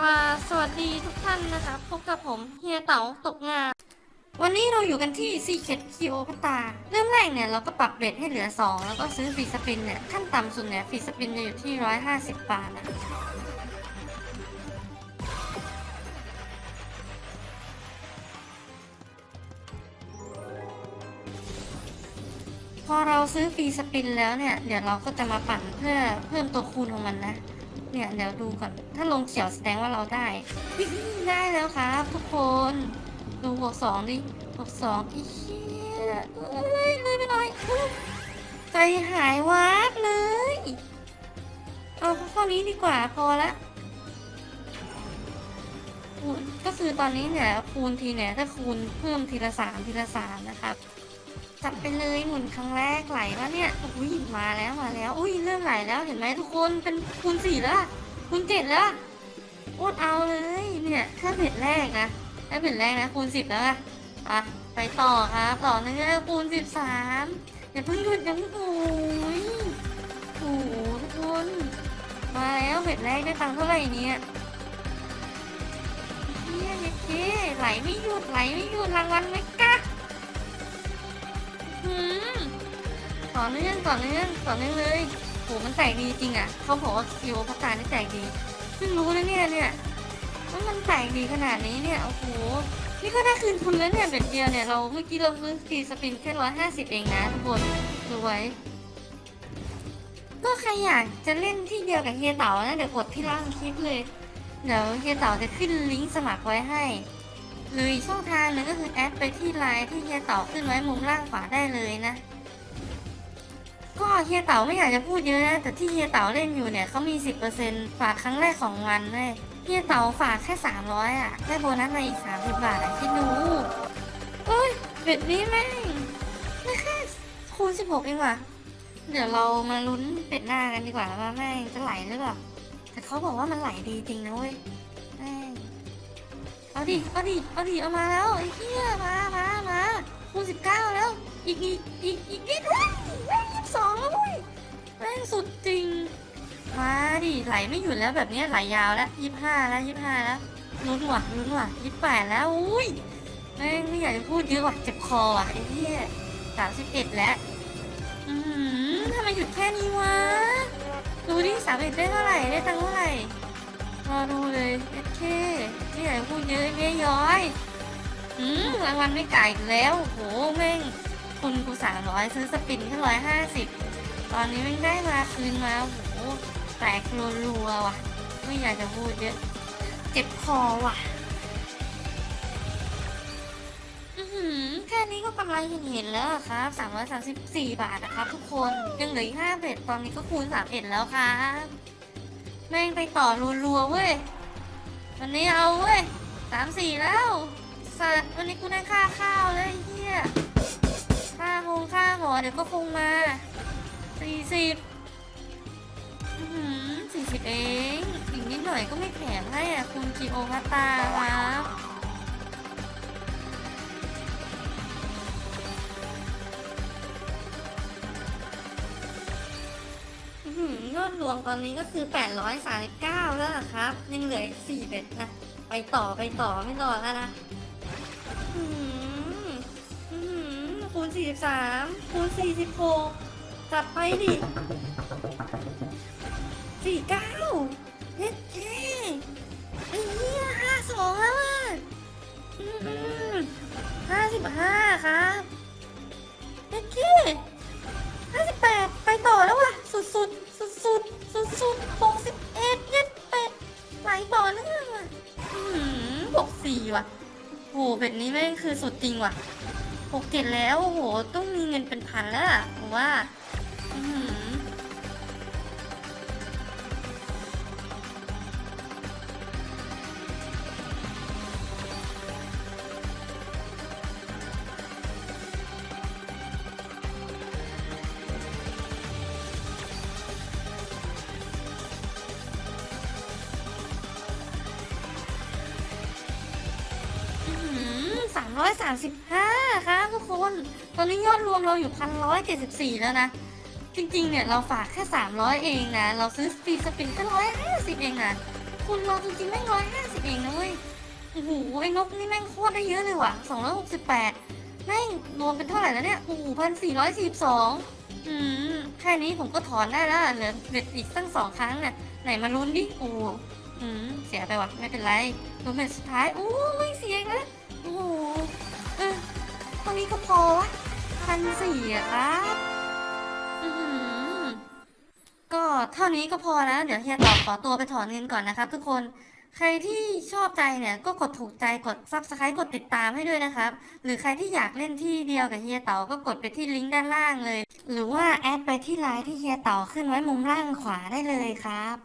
ว่าสวัสดีทุกท่านนะคะพบกับผมเฮียเต๋าตกงาน วันนี้เราอยู่กันที่ซีเคทคิโอพัตาเริ่มแรกเนี่ยเราก็ปรับเรทให้เหลือ 2 แล้วก็ซื้อฟรีสปินเนี่ย ขั้นต่ำสุดเนี่ยฟรีสปินจะอยู่ที่ 150 บาทนะพอเราซื้อฟรีสปินแล้วเนี่ย เดี๋ยวเราก็จะมาปั่นเพื่อเพิ่มตัวคูณของมันนะ เนี่ยเดี๋ยวดูก่อน ถ้าลงเขียวแสดงว่าเราได้ ได้แล้วครับทุกคน ดูบวกสองดิบวกสองอีเหี้ยเอ้ยเลยไปหน่อยใจหายวาบเลย เอาเท่านี้ดีกว่าพอละคูณก็คือตอนนี้เนี่ยคูณทีเนี่ยถ้าคูณเพิ่มทีละสามทีละสามนะครับ จัดไปเลยหมุนครั้งแรกไหลแล้วเนี่ยอุ้ยมาแล้วมาแล้วอุ้ยเริ่มไหลแล้วเห็นไหมทุกคนเป็นคูณสี่แล้วคูณเจ็ดแล้วอะโคตรเอาเลยเนี่ยถ้าเบ็ดแรกนะถ้าเบ็ดแรกนะคูณสิบแล้วอะอะไปต่อครับต่อเนื่องคูณสิบสามอย่าเพิ่งหยุดอย่าเพิ่งโอ้ยโอ้ทุกคนมาแล้วเบ็ดแรกได้ตังค์เท่าไหร่เนี่ยเฮียเจ๊ไหลไม่หยุดไหลไม่หยุดรางวัลไม่ หืมต่อเนื่องต่อเนื่องต่อเนื่องเลยโหมันแตกดีจริงอะเขาบอกว่าคิวพัตตานี่แตกดีเพิ่งรู้นะเนี่ยเนี่ยว่ามันแตกดีขนาดนี้เนี่ยโอ้โหนี่ก็ได้คืนทุนแล้วเนี่ยเบ็ดเดียวเนี่ยเราเมื่อกี้เราซื้อฟีสปินแค่ร้อยห้าสิบเองนะทุกคนดูไว้ก็ใครอยากจะเล่นที่เดียวกับเฮียเต๋านะเดี๋ยวกดที่ล่างคลิปเลย เดี๋ยวเฮียเต๋าจะขึ้นลิงก์สมัครไว้ให้ หรืออีกช่องทางหนึงก็คือแอดไปที่ไลน์ที่เฮียเต๋าขึ้นไว้มุมล่างขวาได้เลยนะ ก็เฮียเต๋าไม่อยากจะพูดเยอะนะแต่ที่เฮียเต๋าเล่นอยู่เนี่ยเขามี 10%ฝากครั้งแรกของวันเลยเฮียเต๋าฝากแค่ 300อะได้โบนัสมาอีก 30 บาทอะคิดดูเอ้ยเบ็ดนี้แม่งไม่แค่คูณ16เองว่ะเดี๋ยวเรามาลุ้นเป็ดหน้ากันดีกว่าว่าแม่งจะไหลหรือเปล่าแต่เขาบอกว่ามันไหลดีจริงนะเว้ย เอาดิ เอาดิ เอาดิ เอามาแล้วไอ้เหี้ยมามามาคูณสิบเก้าแล้ว อีกอีกอีกอีกนิดเว้ยแม่งยี่สิบสองแล้วเว้ยแม่งสุดจริง มาดิ ไหลไม่หยุดแล้วแบบเนี้ยไหลยาวแล้วยี่สิบห้าแล้วยี่สิบห้าแล้วลุ้นว่ะลุ้นว่ะยี่สิบแปดแล้ว อุ้ย แม่งไม่อยากจะพูดเยอะว่ะเจ็บคอว่ะไอ้เหี้ยสามสิบเอ็ดแล้ว อือหือทำไมหยุดแค่นี้วะ ดูดิสามเอ็ดได้เท่าไหร่ ได้ตังค์เท่าไหร่ รอดูเลยเอเคไม่อยากจะพูดเยอะไม่ย้อยอืมรางวัลไม่ไก่อีกแล้วโหแม่งคุณกูสามร้อยซื้อสปินแค่ร้อยห้าสิบตอนนี้แม่งได้มาคืนมาโหแตกรัวๆว่ะ ไม่อยากจะพูดเยอะเจ็บคอว่ะอือหือแค่นี้ก็กำไรเห็นแล้วครับ334 บาทนะครับทุกคน ยังเหลืออีก5เบ็ดตอนนี้ก็คูณ31แล้วครับ แม่งไปต่อรัวๆเว้ย วันนี้เอาเว้ยสามสี่แล้วสัตว์วันนี้กูได้ค่าข้าวเลยเฮียค่าคงค่าหมอเดี๋ยวก็คงมาสี่สิบสี่สิบเองอีกนิดหน่อยก็ไม่แถมให้อะ คุณคิโอพัตตาครับ ดรวมตอนนี้ก็คือ 839 แล้วนะครับ ยังเหลืออีก4เบ็ดนะ ไปต่อไปต่อไม่รอแล้วนะคูณ 43 คูณ 46 จัดไปดิ สี่ว่ะโหแบบนี้แม่งคือสุดจริงว่ะหกเจ็ดแล้วโหต้องมีเงินเป็นพันแล้วอะผมว่า อืม ร้อยสามสิบห้าครับทุกคน ตอนนี้ยอดรวมเราอยู่พันร้อยเจ็ดสิบสี่แล้วนะ จริงๆ เนี่ยเราฝากแค่สามร้อยเองนะ เราซื้อฟีสปินแค่ร้อยห้าสิบเองนะ คุณเราจริงๆแม่ร้อยห้าสิบเองนะเว้ย โอ้โห ไอ้นกนี่แม่งโคตรได้เยอะเลยว่ะสองร้อยหกสิบแปดแม่งรวมเป็นเท่าไหร่แล้วเนี่ย โอ้โหพันสี่ร้อยสี่สองอืม แค่นี้ผมก็ถอนได้แล้วเหลือเหลืออีกตั้งสองครั้งเนี่ยไหนมาลุ้นดิ โอ้โหอืม เสียไปว่ะ ไม่เป็นไรลุ้นเป็นสุดท้าย โอ้ไม่เสียนะโอ้โหเออ เท่านี้ก็พอวะพันสี่อะครับอือหือก็เท่านี้ก็พอแล้ว เดี๋ยวเฮียต่อขอตัวไปถอนเงินก่อนนะครับทุกคน ใครที่ชอบใจเนี่ยก็กดถูกใจกด subscribe กดติดตามให้ด้วยนะครับ หรือใครที่อยากเล่นที่เดียวกับเฮียเต๋าก็กดไปที่ลิงก์ด้านล่างเลย หรือว่าแอดไปที่ไลน์ที่เฮียเต๋าขึ้นไว้มุมล่างขวาได้เลยครับ